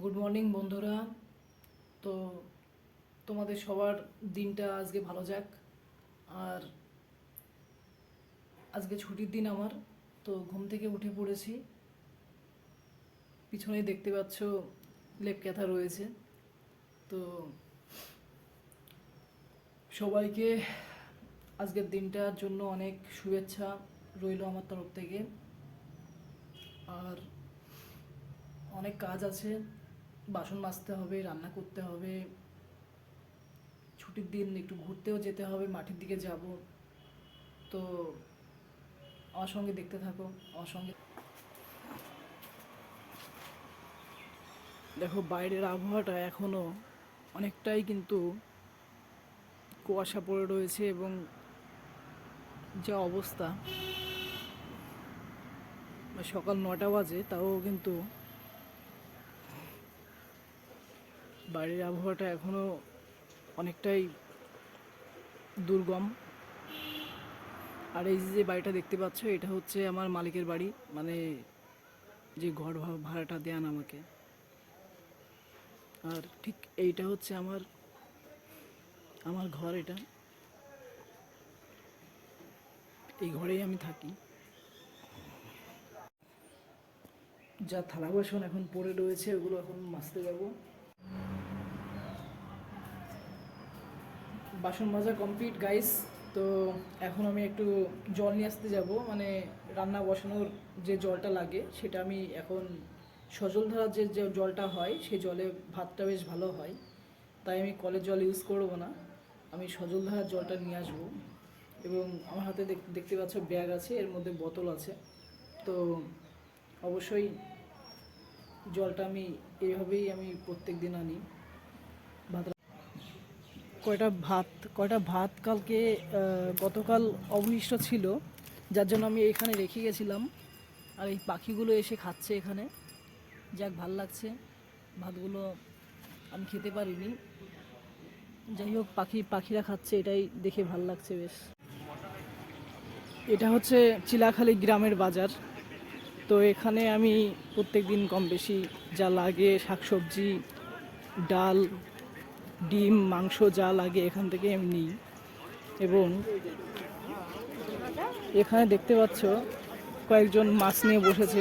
Good morning বন্ধুরা। তো তোমাদের সবার দিনটা আজকে ভালো যাক। আর আজকে ছুটির দিন আমার, তো ঘুম থেকে উঠে পড়েছি। পিছনে দেখতে পাচ্ছ লেপ ক্যাথা রয়েছে। তো সবাইকে আজকের দিনটার জন্য অনেক শুভেচ্ছা রইল আমার তরফ থেকে। আর অনেক কাজ আছে বাসন মাজতে হবে, রান্না করতে হবে, ছুটির দিন একটু ঘুরতেও যেতে হবে, মাঠের দিকে যাব। তো আমার সঙ্গে দেখতে থাকো, আমার সঙ্গে দেখো, বাইরের আবহাওয়াটা এখনও অনেকটাই কিন্তু কুয়াশা পড়ে রয়েছে এবং যা অবস্থা। সকাল নটা বাজে, তাও কিন্তু বাইরের আবহাওয়াটা এখনও অনেকটাই দুর্গম। আর এই যে বাড়িটা দেখতে পাচ্ছ, এটা হচ্ছে আমার মালিকের বাড়ি। মানে যে ঘর ভাড়াটা দেন আমাকে। আর ঠিক এইটা হচ্ছে আমার আমার ঘর এটা। এই ঘরেই আমি থাকি। যা থালা বাসন এখন পড়ে রয়েছে, ওগুলো এখন মাজতে যাব। বাসন মাজা কমপ্লিট গাইস তো এখন আমি একটু জল নিয়ে আসতে যাব। মানে রান্না বসানোর যে জলটা লাগে, সেটা আমি এখন সজল ধারার যে জলটা হয় সেই জলে ভাতটা বেশ ভালো হয়। তাই আমি কলের জল ইউজ করব না। আমি সজল ধারার জলটা নিয়ে আসব। এবং আমার হাতে দেখতে পাচ্ছ ব্যাগ আছে, এর মধ্যে বোতল আছে। তো অবশ্যই জলটা আমি এইভাবেই আমি প্রত্যেক দিন আনি। ভাত কয়টা ভাত কয়টা ভাত কালকে গতকাল অবশিষ্ট ছিল, যার জন্য আমি এখানে রেখে গেছিলাম। আর এই পাখিগুলো এসে খাচ্ছে এখানে। যাক, ভালো লাগছে। ভাতগুলো আমি খেতে পারিনি। যাই হোক, পাখি, পাখিরা খাচ্ছে, এটাই দেখে ভালো লাগছে বেশ। এটা হচ্ছে চিলাখালী গ্রামের বাজার। তো এখানে আমি প্রত্যেক দিন কম বেশি যা লাগে শাকসবজি, ডাল ডিম, মাংস যা লাগে এখান থেকে আমি নিই। এবং এখানে দেখতে পাচ্ছ কয়েকজন মাছ নিয়ে বসেছে।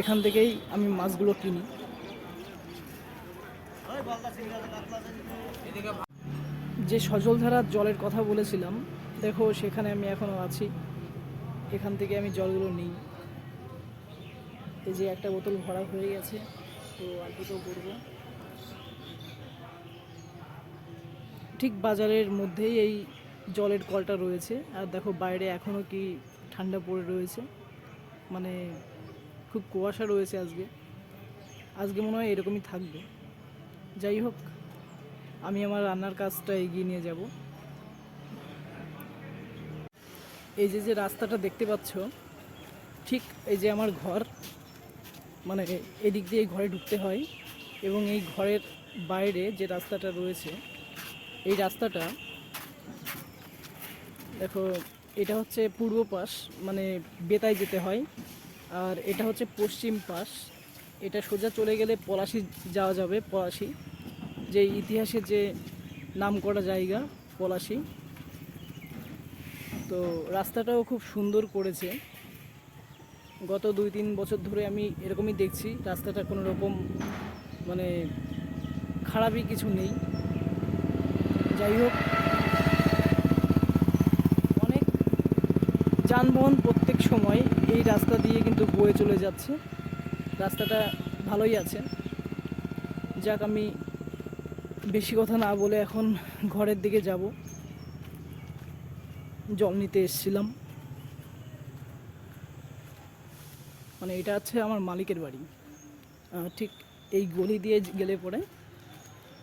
এখান থেকেই আমি মাছগুলো কিনি। যে সজলধারার জলের কথা বলেছিলাম, দেখো সেখানে আমি এখনও আছি। এখান থেকে আমি জলগুলো নিই। এই যে একটা বোতল ভরা হয়ে গেছে, তো আর দুটো করব ঠিক বাজারের মধ্যেই এই জলের কলটা রয়েছে। আর দেখো বাইরে এখনও কি ঠান্ডা পড়ে রয়েছে। মানে খুব কুয়াশা রয়েছে আজকে। আজকে মনে হয় এরকমই থাকবে। যাই হোক, আমি আমার রান্নার কাজটা এগিয়ে নিয়ে যাব। এই যে যে রাস্তাটা দেখতে পাচ্ছ, ঠিক এই যে আমার ঘর মানে এদিক দিয়ে ঘরে ঢুকতে হয়। এবং এই ঘরের বাইরে যে রাস্তাটা রয়েছে এই রাস্তাটা, দেখো, এটা হচ্ছে পূর্ব পাশ মানে বেতায় যেতে হয়। আর এটা হচ্ছে পশ্চিম পাশ। এটা সোজা চলে গেলে পলাশি যাওয়া যাবে, পলাশি। যে ইতিহাসে যে নাম করা জায়গা, পলাশি। তো রাস্তাটাও খুব সুন্দর করেছে। গত দুই তিন বছর ধরে আমি এরকমই দেখছি, রাস্তাটা কোনো রকম মানে খারাপই কিছু নেই। যাই হোক, অনেক যানবাহন প্রত্যেক সময় এই রাস্তা দিয়ে কিন্তু বয়ে চলে যাচ্ছে। রাস্তাটা ভালোই আছে। যাক, আমি বেশি কথা না বলে এখন ঘরের দিকে যাব। জল নিতে এসছিলাম। মানে এটা হচ্ছে আমার মালিকের বাড়ি। ঠিক এই গলি দিয়ে গেলে পরে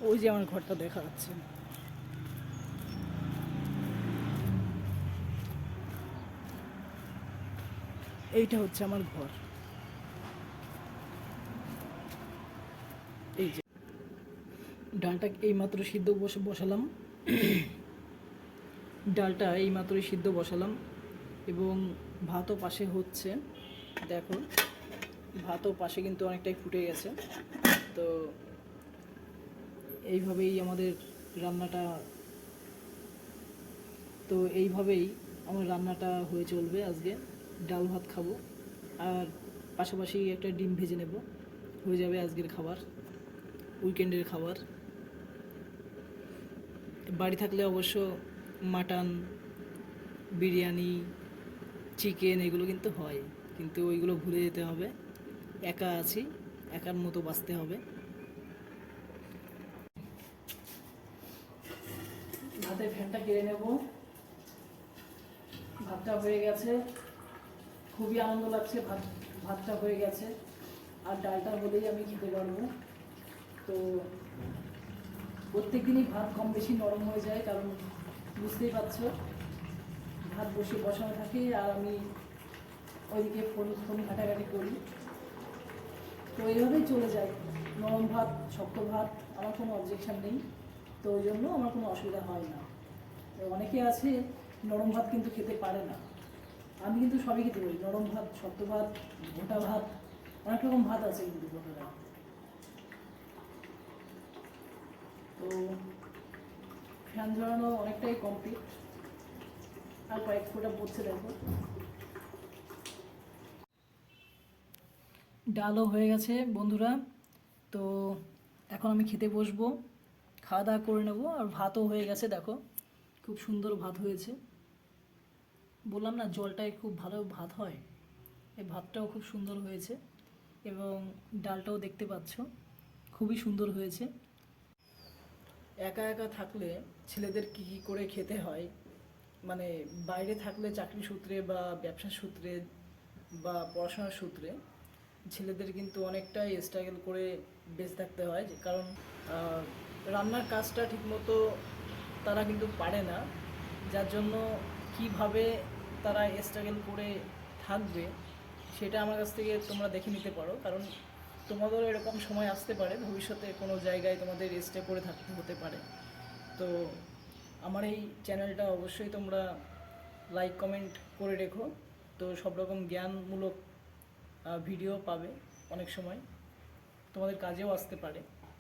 ওই যে আমার ঘরটা দেখা যাচ্ছে। এইটা হচ্ছে আমার ঘর। এই যে, ডালটা এইমাত্র সিদ্ধ বসে বসালাম। ডালটা এইমাত্রই সিদ্ধ বসালাম। এবং ভাতও পাশে হচ্ছে। দেখো, ভাতও পাশে কিন্তু অনেকটাই ফুটে গেছে। তো এইভাবেই আমাদের রান্নাটা, তো এইভাবেই আমার রান্নাটা হয়ে চলবে আজকে। ডাল ভাত খাব। আর পাশাপাশি একটা ডিম ভেজে নেব। হয়ে যাবে আজকের খাবার, উইকেন্ডের খাবার। বাড়ি থাকলে অবশ্য মাটন, বিরিয়ানি, চিকেন এগুলো কিন্তু হয়। কিন্তু ওইগুলো ভুলে যেতে হবে। একা আছি, একার মতো বাঁচতে হবে। ভাতের ফ্যানটা কেড়ে নেব। ভাতটা হয়ে গেছে। খুবই আনন্দ লাগছে, ভাত, ভাতটা হয়ে গেছে। আর ডালটা হলেই আমি খেতে পারব। তো প্রত্যেক দিনই ভাত কম বেশি নরম হয়ে যায়, কারণ বুঝতেই পারছ, ভাত বসে বসানো থাকে, আর আমি ওইদিকে ফোন ফোন ঘাটাঘাটি করি। তো এইভাবেই চলে যায়। নরম ভাত, শক্ত ভাত, আমার কোনো অবজেকশান নেই। তো ওই জন্য আমার কোনো অসুবিধা হয় না। অনেকে আছে, নরম ভাত কিন্তু খেতে পারে না। আমি কিন্তু সবই খেতে পারি। নরম ভাত, শক্ত ভাত, গোটা ভাত, অনেক রকম ভাত আছে কিন্তু তো ফ্যান ঝরানো অনেকটাই কমপ্লিট আর কয়েক ফোঁটা পড়ছে দেখো। ডালও হয়ে গেছে বন্ধুরা। তো এখন আমি খেতে বসবো। খাওয়া দাওয়া করে নেব। আর ভাতও হয়ে গেছে দেখো। খুব সুন্দর ভাত হয়েছে। বললাম না, জলটায় খুব ভালো ভাত হয়। এই ভাতটাও খুব সুন্দর হয়েছে এবং ডালটাও দেখতে পাচ্ছ, খুবই সুন্দর হয়েছে। একা একা থাকলে ছেলেদের কী কী করে খেতে হয়? মানে বাইরে থাকলে চাকরি সূত্রে বা ব্যবসা সূত্রে বা পড়াশোনার সূত্রে ছেলেদের কিন্তু অনেকটাই স্ট্রাগল করে বেঁচে থাকতে হয় কারণ রান্নার কাজটা ঠিকমতো তারা কিন্তু পারে না। যার জন্য কীভাবে তারা স্ট্রাগল করে থাকবে, সেটা আমার কাছ থেকে তোমরা দেখে নিতে পারো। কারণ তোমাদেরও এরকম সময় আসতে পারে, ভবিষ্যতে কোনো জায়গায় তোমাদের স্টে করে থাকতে হতে পারে। তো আমার এই চ্যানেলটা অবশ্যই তোমরা লাইক কমেন্ট করে রেখো। তো সব রকম জ্ঞানমূলক ভিডিও পাবে অনেক সময়। তোমাদের কাজেও আসতে পারে।